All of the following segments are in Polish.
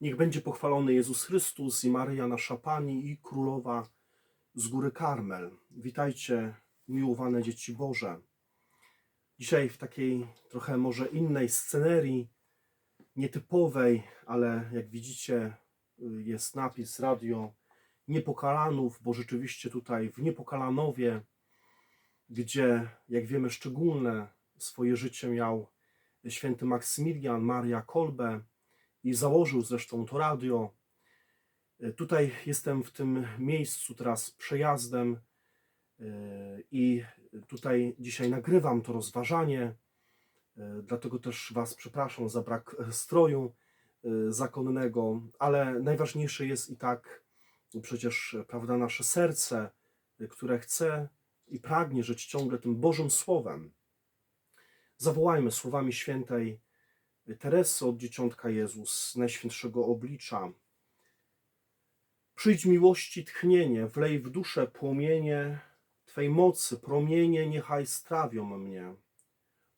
Niech będzie pochwalony Jezus Chrystus i Maryja nasza Pani i Królowa z Góry Karmel. Witajcie, miłowane dzieci Boże. Dzisiaj w takiej trochę może innej scenerii, nietypowej, ale jak widzicie jest napis radio Niepokalanów, bo rzeczywiście tutaj w Niepokalanowie, gdzie jak wiemy szczególne swoje życie miał święty Maksymilian Maria Kolbe i założył zresztą to radio. E, Tutaj jestem w tym miejscu teraz przejazdem e, i tutaj dzisiaj nagrywam to rozważanie. E, Dlatego też Was przepraszam za brak stroju zakonnego, ale najważniejsze jest i tak przecież, prawda, nasze serce, które chce i pragnie żyć ciągle tym Bożym Słowem. Zawołajmy słowami świętej Teresy od Dzieciątka Jezus, Najświętszego Oblicza. Przyjdź miłości tchnienie, wlej w duszę płomienie Twej mocy, promienie niechaj strawią mnie.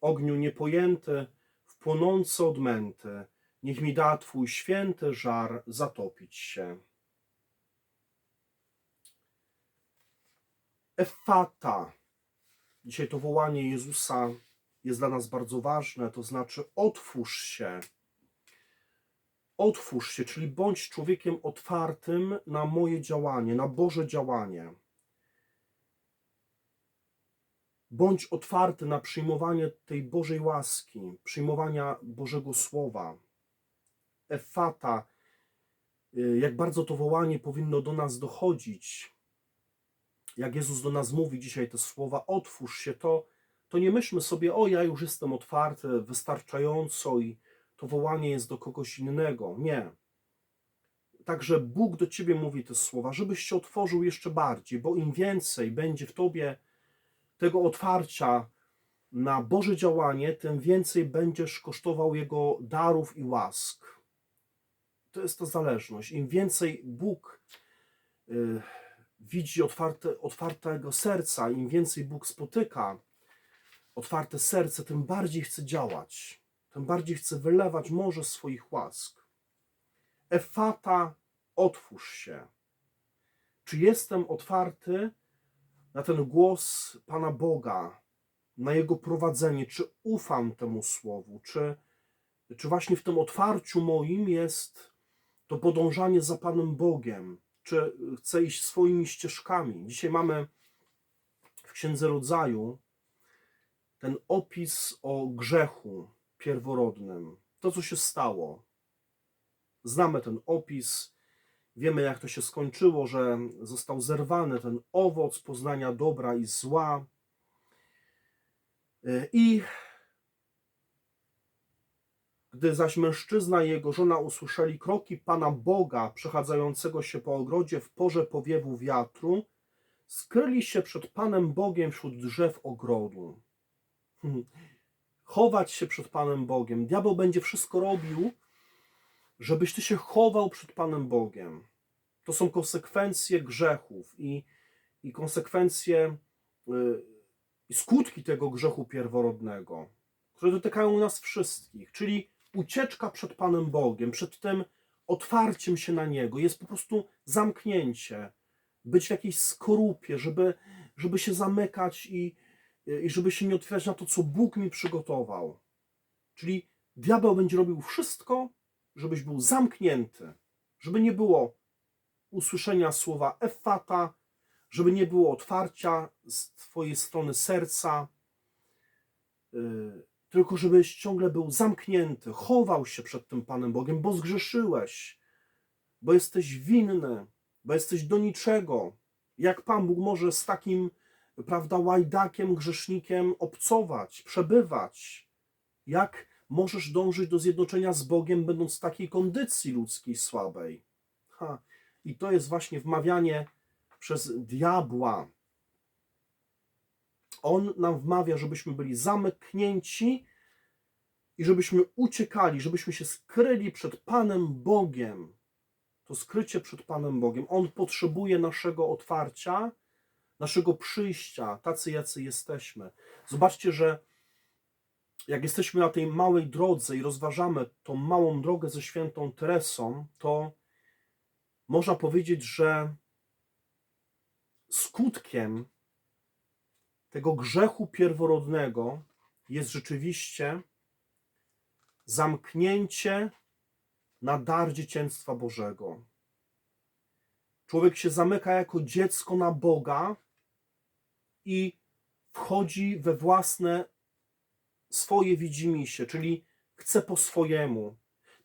Ogniu niepojęty, w płonące odmęty, niech mi da Twój święty żar zatopić się. Efata. Dzisiaj to wołanie Jezusa jest dla nas bardzo ważne, to znaczy otwórz się. Otwórz się, czyli bądź człowiekiem otwartym na moje działanie, na Boże działanie. Bądź otwarty na przyjmowanie tej Bożej łaski, przyjmowania Bożego Słowa. Efata, y, jak bardzo to wołanie powinno do nas dochodzić. Jak Jezus do nas mówi dzisiaj te słowa, otwórz się, to, to nie myślmy sobie, o ja już jestem otwarty wystarczająco i to wołanie jest do kogoś innego. Nie. Także Bóg do ciebie mówi te słowa, żebyś się otworzył jeszcze bardziej, bo im więcej będzie w tobie tego otwarcia na Boże działanie, tym więcej będziesz kosztował Jego darów i łask. To jest ta zależność. Im więcej Bóg y, widzi otwarte, otwartego serca, im więcej Bóg spotyka otwarte serce, tym bardziej chce działać, tym bardziej chce wylewać morze swoich łask. Efata, otwórz się. Czy jestem otwarty na ten głos Pana Boga, na Jego prowadzenie? Czy ufam temu słowu? Czy, czy właśnie w tym otwarciu moim jest to podążanie za Panem Bogiem? Czy chcę iść swoimi ścieżkami? Dzisiaj mamy w Księdze Rodzaju ten opis o grzechu pierworodnym, to co się stało. Znamy ten opis, wiemy jak to się skończyło, że został zerwany ten owoc poznania dobra i zła. Yy, I gdy zaś mężczyzna i jego żona usłyszeli kroki Pana Boga przechadzającego się po ogrodzie w porze powiewu wiatru, skryli się przed Panem Bogiem wśród drzew ogrodu. Hmm. Chować się przed Panem Bogiem. Diabeł będzie wszystko robił, żebyś ty się chował przed Panem Bogiem. To są konsekwencje grzechów i, i konsekwencje y, i skutki tego grzechu pierworodnego, które dotykają nas wszystkich, czyli ucieczka przed Panem Bogiem, przed tym otwarciem się na Niego, jest po prostu zamknięcie, być w jakiejś skorupie, żeby, żeby się zamykać i, i żeby się nie otwierać na to, co Bóg mi przygotował. Czyli diabeł będzie robił wszystko, żebyś był zamknięty, żeby nie było usłyszenia słowa efata, żeby nie było otwarcia z Twojej strony serca, yy, tylko żebyś ciągle był zamknięty, chował się przed tym Panem Bogiem, bo zgrzeszyłeś, bo jesteś winny, bo jesteś do niczego. Jak Pan Bóg może z takim prawda, łajdakiem, grzesznikiem obcować, przebywać? Jak możesz dążyć do zjednoczenia z Bogiem, będąc w takiej kondycji ludzkiej słabej? Ha. I to jest właśnie wmawianie przez diabła. On nam wmawia, żebyśmy byli zamknięci i żebyśmy uciekali, żebyśmy się skryli przed Panem Bogiem. To skrycie przed Panem Bogiem. On potrzebuje naszego otwarcia, naszego przyjścia, tacy jacy jesteśmy. Zobaczcie, że jak jesteśmy na tej małej drodze i rozważamy tą małą drogę ze świętą Teresą, to można powiedzieć, że skutkiem tego grzechu pierworodnego jest rzeczywiście zamknięcie na dar dzieciństwa Bożego. Człowiek się zamyka jako dziecko na Boga i wchodzi we własne swoje widzimisię, czyli chce po swojemu.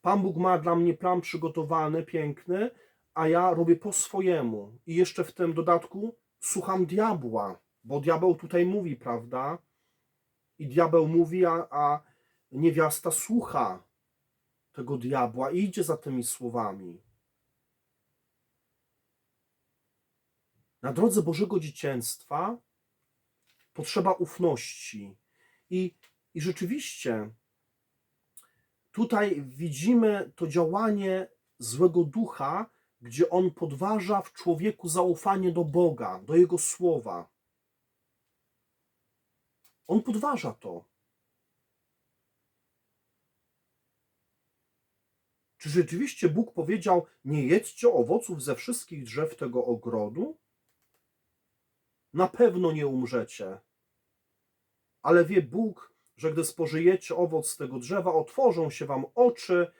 Pan Bóg ma dla mnie plan przygotowany, piękny, a ja robię po swojemu. I jeszcze w tym dodatku słucham diabła, bo diabeł tutaj mówi, prawda? I diabeł mówi, a, a niewiasta słucha tego diabła i idzie za tymi słowami. Na drodze Bożego Dzieciństwa potrzeba ufności. I, I rzeczywiście tutaj widzimy to działanie złego ducha, gdzie on podważa w człowieku zaufanie do Boga, do Jego słowa. On podważa to. Czy rzeczywiście Bóg powiedział: Nie jedźcie owoców ze wszystkich drzew tego ogrodu? Na pewno nie umrzecie. Ale wie Bóg, że gdy spożyjecie owoc tego drzewa, otworzą się wam oczy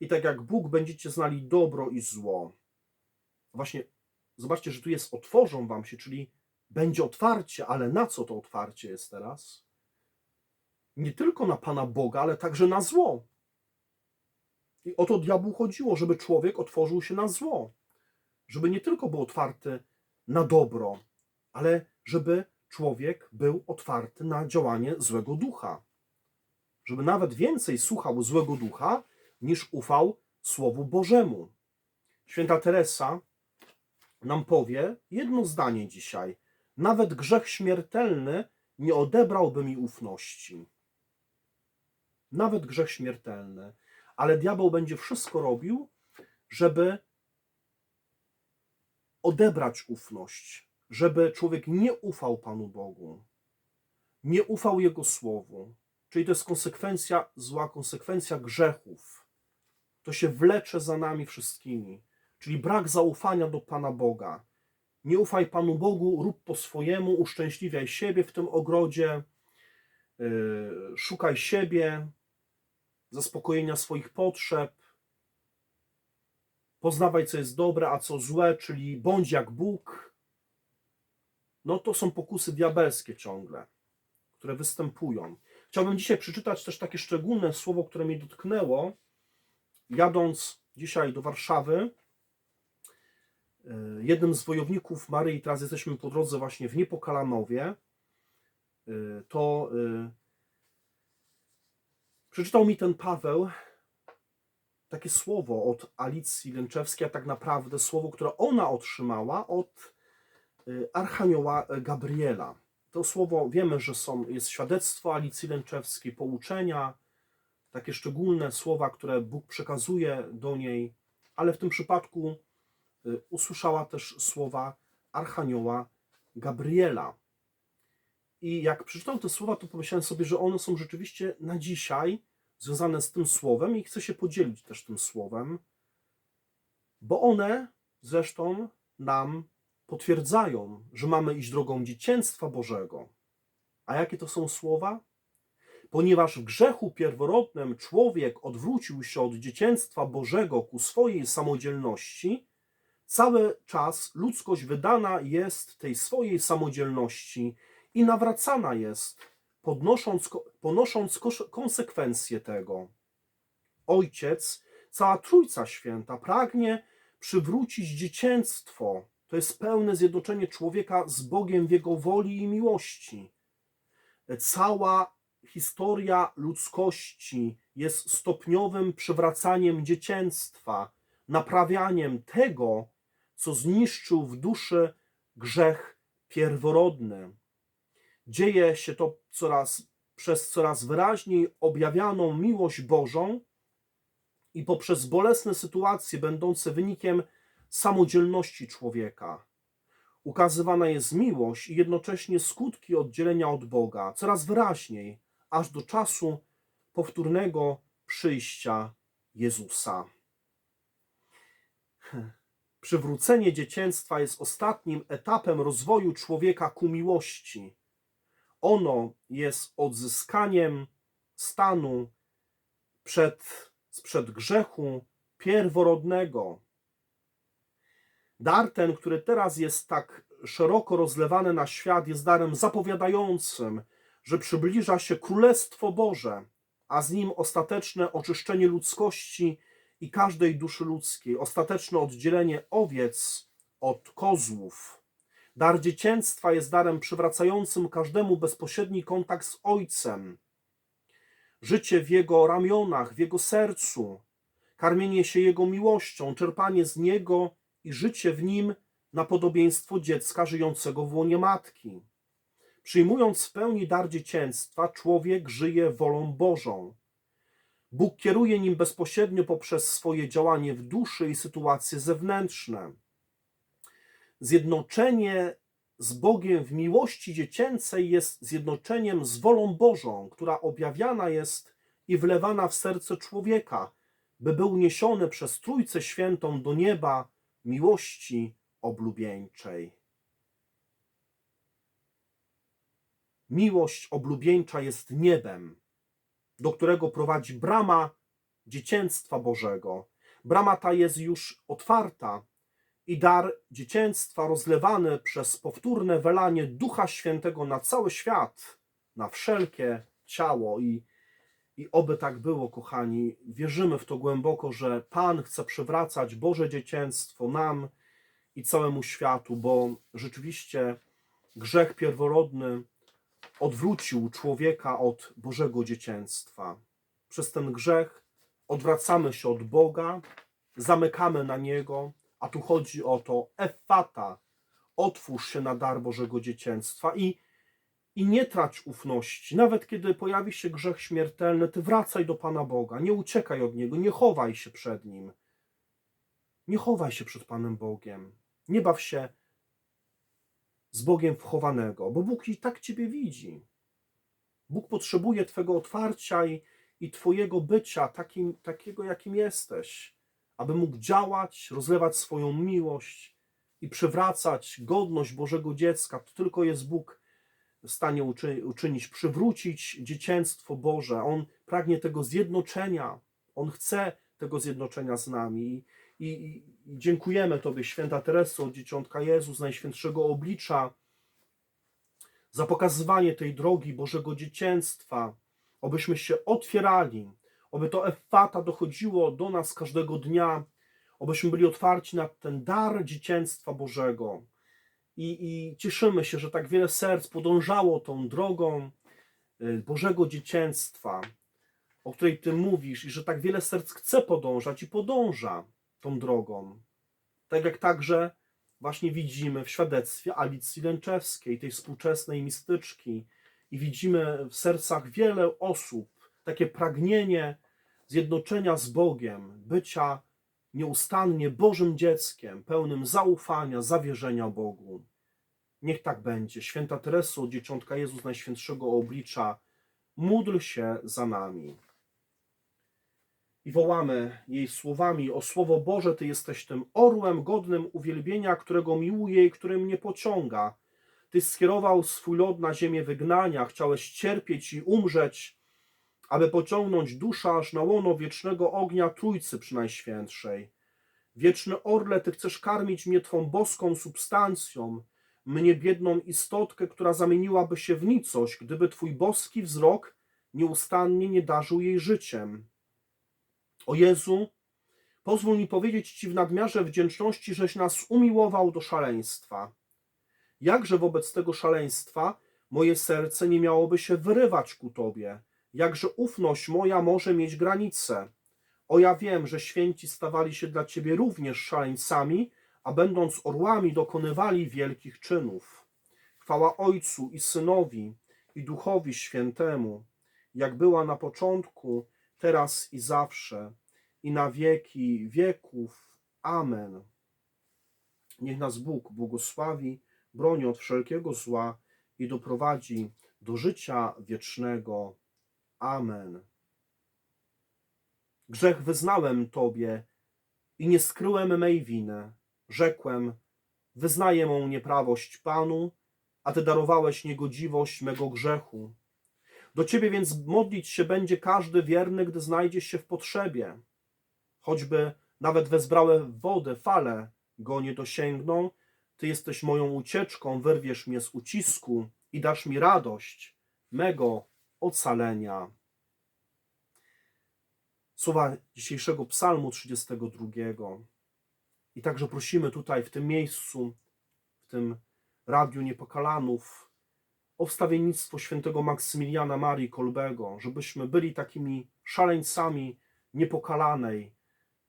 i tak jak Bóg będziecie znali dobro i zło. Właśnie, zobaczcie, że tu jest otworzą wam się, czyli będzie otwarcie, ale na co to otwarcie jest teraz? Nie tylko na Pana Boga, ale także na zło. I o to diabłu chodziło, żeby człowiek otworzył się na zło. Żeby nie tylko był otwarty na dobro, ale żeby człowiek był otwarty na działanie złego ducha. Żeby nawet więcej słuchał złego ducha, niż ufał Słowu Bożemu. Święta Teresa nam powie jedno zdanie dzisiaj. Nawet grzech śmiertelny nie odebrałby mi ufności. Nawet grzech śmiertelny. Ale diabeł będzie wszystko robił, żeby odebrać ufność, żeby człowiek nie ufał Panu Bogu, nie ufał Jego Słowu. Czyli to jest konsekwencja, zła konsekwencja grzechów. To się wlecze za nami wszystkimi. Czyli brak zaufania do Pana Boga. Nie ufaj Panu Bogu, rób po swojemu, uszczęśliwiaj siebie w tym ogrodzie, yy, szukaj siebie, zaspokojenia swoich potrzeb, poznawaj, co jest dobre, a co złe, czyli bądź jak Bóg. No to są pokusy diabelskie ciągle, które występują. Chciałbym dzisiaj przeczytać też takie szczególne słowo, które mnie dotknęło, jadąc dzisiaj do Warszawy. Yy, jednym z wojowników Maryi, teraz jesteśmy po drodze właśnie w Niepokalanowie, yy, to yy, przeczytał mi ten Paweł takie słowo od Alicji Lęczewskiej, a tak naprawdę słowo, które ona otrzymała od Archanioła Gabriela. To słowo wiemy, że są, jest świadectwo Alicji Lęczewskiej, pouczenia, takie szczególne słowa, które Bóg przekazuje do niej, ale w tym przypadku usłyszała też słowa Archanioła Gabriela. I jak przeczytałem te słowa, to pomyślałem sobie, że one są rzeczywiście na dzisiaj związane z tym słowem i chcę się podzielić też tym słowem, bo one zresztą nam potwierdzają, że mamy iść drogą dzieciństwa Bożego. A jakie to są słowa? Ponieważ w grzechu pierworodnym człowiek odwrócił się od dzieciństwa Bożego ku swojej samodzielności, cały czas ludzkość wydana jest tej swojej samodzielności i nawracana jest, podnosząc, ponosząc konsekwencje tego. Ojciec, cała Trójca Święta pragnie przywrócić dzieciństwo. To jest pełne zjednoczenie człowieka z Bogiem w jego woli i miłości. Cała historia ludzkości jest stopniowym przywracaniem dzieciństwa, naprawianiem tego, co zniszczył w duszy grzech pierworodny. Dzieje się to coraz, przez coraz wyraźniej objawianą miłość Bożą i poprzez bolesne sytuacje będące wynikiem samodzielności człowieka. Ukazywana jest miłość i jednocześnie skutki oddzielenia od Boga coraz wyraźniej, aż do czasu powtórnego przyjścia Jezusa. Przywrócenie dzieciństwa jest ostatnim etapem rozwoju człowieka ku miłości. Ono jest odzyskaniem stanu przed, sprzed grzechu pierworodnego. Dar ten, który teraz jest tak szeroko rozlewany na świat, jest darem zapowiadającym, że przybliża się Królestwo Boże, a z nim ostateczne oczyszczenie ludzkości i każdej duszy ludzkiej, ostateczne oddzielenie owiec od kozłów. Dar dzieciństwa jest darem przywracającym każdemu bezpośredni kontakt z Ojcem. Życie w Jego ramionach, w Jego sercu, karmienie się Jego miłością, czerpanie z Niego i życie w Nim na podobieństwo dziecka żyjącego w łonie matki. Przyjmując w pełni dar dzieciństwa, człowiek żyje wolą Bożą. Bóg kieruje nim bezpośrednio poprzez swoje działanie w duszy i sytuacje zewnętrzne. Zjednoczenie z Bogiem w miłości dziecięcej jest zjednoczeniem z wolą Bożą, która objawiana jest i wlewana w serce człowieka, by był niesiony przez Trójcę Świętą do nieba miłości oblubieńczej. Miłość oblubieńcza jest niebem, do którego prowadzi brama dziecięctwa Bożego. Brama ta jest już otwarta i dar dziecięctwa rozlewany przez powtórne welanie Ducha Świętego na cały świat, na wszelkie ciało i, i oby tak było, kochani. Wierzymy w to głęboko, że Pan chce przywracać Boże dziecięctwo nam i całemu światu, bo rzeczywiście grzech pierworodny odwrócił człowieka od Bożego dzieciństwa. Przez ten grzech odwracamy się od Boga, zamykamy na Niego, a tu chodzi o to efata, otwórz się na dar Bożego dzieciństwa i, i nie trać ufności. Nawet kiedy pojawi się grzech śmiertelny, ty wracaj do Pana Boga, nie uciekaj od Niego, nie chowaj się przed Nim. Nie chowaj się przed Panem Bogiem. Nie baw się z Bogiem wchowanego, bo Bóg i tak Ciebie widzi. Bóg potrzebuje Twego otwarcia i, i Twojego bycia takim, takiego, jakim jesteś, aby mógł działać, rozlewać swoją miłość i przywracać godność Bożego dziecka. To tylko jest Bóg stanie uczy, uczynić, przywrócić dzieciństwo Boże. On pragnie tego zjednoczenia, On chce tego zjednoczenia z nami. I, i, i dziękujemy Tobie, święta Tereso, Dzieciątka Jezus, Najświętszego Oblicza, za pokazywanie tej drogi Bożego dzieciństwa, obyśmy się otwierali, oby to efata dochodziło do nas każdego dnia, obyśmy byli otwarci na ten dar dzieciństwa Bożego. I, I cieszymy się, że tak wiele serc podążało tą drogą y, Bożego dzieciństwa, o której Ty mówisz, i że tak wiele serc chce podążać i podąża tą drogą. Tak jak także właśnie widzimy w świadectwie Alicji Lęczewskiej, tej współczesnej mistyczki, i widzimy w sercach wiele osób takie pragnienie zjednoczenia z Bogiem, bycia nieustannie Bożym dzieckiem, pełnym zaufania, zawierzenia Bogu. Niech tak będzie. Święta Tereso, Dzieciątka Jezus Najświętszego Oblicza, módl się za nami i wołamy jej słowami: O Słowo Boże, Ty jesteś tym orłem godnym uwielbienia, którego miłuję i który mnie pociąga. Ty skierował swój lud na ziemię wygnania, chciałeś cierpieć i umrzeć, aby pociągnąć dusza aż na łono wiecznego ognia Trójcy Przynajświętszej. Wieczny orle, Ty chcesz karmić mnie Twą boską substancją, mnie biedną istotkę, która zamieniłaby się w nicość, gdyby Twój boski wzrok nieustannie nie darzył jej życiem. O Jezu, pozwól mi powiedzieć Ci w nadmiarze wdzięczności, żeś nas umiłował do szaleństwa. Jakże wobec tego szaleństwa moje serce nie miałoby się wyrywać ku Tobie, jakże ufność moja może mieć granice. O ja wiem, że święci stawali się dla Ciebie również szaleńcami, a będąc orłami dokonywali wielkich czynów. Chwała Ojcu i Synowi i Duchowi Świętemu, jak była na początku, teraz i zawsze, i na wieki wieków. Amen. Niech nas Bóg błogosławi, broni od wszelkiego zła i doprowadzi do życia wiecznego. Amen. Grzech wyznałem Tobie i nie skryłem mej winy. Rzekłem, wyznaję mą nieprawość Panu, a Ty darowałeś niegodziwość mego grzechu. Do Ciebie więc modlić się będzie każdy wierny, gdy znajdzie się w potrzebie. Choćby nawet wezbrałe wody, fale go nie dosięgną, Ty jesteś moją ucieczką, wyrwiesz mnie z ucisku i dasz mi radość mego ocalenia. Słowa dzisiejszego psalmu 32. I także prosimy tutaj w tym miejscu, w tym Radiu Niepokalanów, o wstawiennictwo świętego Maksymiliana Marii Kolbego, żebyśmy byli takimi szaleńcami niepokalanej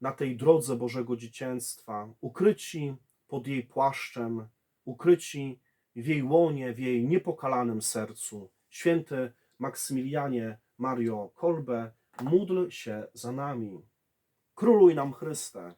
na tej drodze Bożego Dziecięctwa, ukryci pod jej płaszczem, ukryci w jej łonie, w jej niepokalanym sercu. Święty Maksymilianie Mario Kolbe, módl się za nami. Króluj nam Chryste.